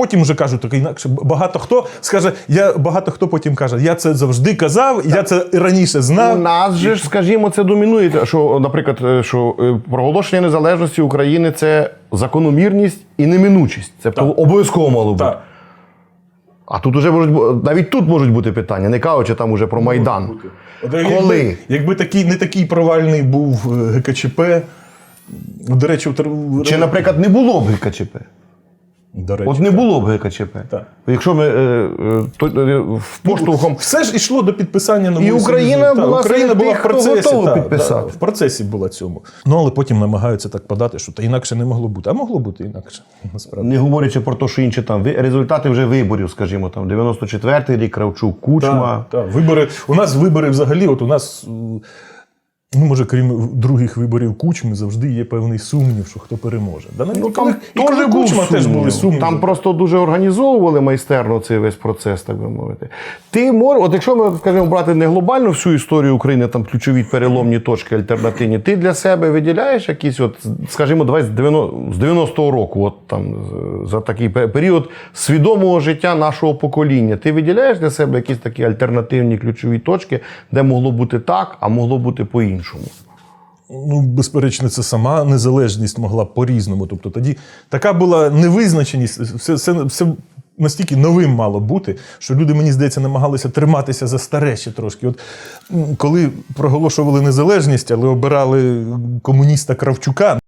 потім вже кажуть так інакше. Багато хто скаже, я багато хто потім каже, я це завжди казав, я це раніше У знав. нас же ж, скажімо, це домінує. Що, наприклад, е, що е, проголошення незалежності України це закономірність і неминучість. Це обов'язково мало бути. Так. А тут уже можуть навіть тут можуть бути питання, не кажучи там уже про Майдан. Коли? Якби, якби такий, не такий провальний був е, ГКЧП, до речі, в Чи, наприклад, не було б ГКЧП? До речі, От не було б ГКЧП. Так. Якщо ми е, е, то, е, в поштовхом. Все ж йшло до підписання нової І Україна Союзу. Та, була Україна серед була тих, в хто процесі. готовий та, підписати. та, в процесі була цьому. Ну але потім намагаються так подати, що та інакше не могло бути. А могло бути інакше. Насправді. Не говорячи про те, що інші там ви- результати вже виборів, скажімо, там 94-й рік, Кравчук, Кучма. Так, так. Вибори. У нас вибори взагалі, от у нас. Ну, може, крім других виборів Кучми, завжди є певний сумнів, що хто переможе. Да, навіть Ну, там і коли теж був Кучма теж були сумніви. Там просто дуже організовували майстерно цей весь процес, так би мовити. Ти мор, от якщо ми скажімо, брати не глобальну всю історію України, там ключові переломні точки альтернативні, ти для себе виділяєш якісь, от, скажімо, давай з 90 з 90-го року, от там за такий пе- період свідомого життя нашого покоління. Ти виділяєш для себе якісь такі альтернативні ключові точки, де могло бути так, а могло бути по-іншому. Ну, безперечно, це сама незалежність могла по-різному. Тобто тоді така була невизначеність, все, все, все настільки новим мало бути, що люди, мені здається, намагалися триматися за старе ще трошки. От коли проголошували незалежність, але обирали комуніста Кравчука.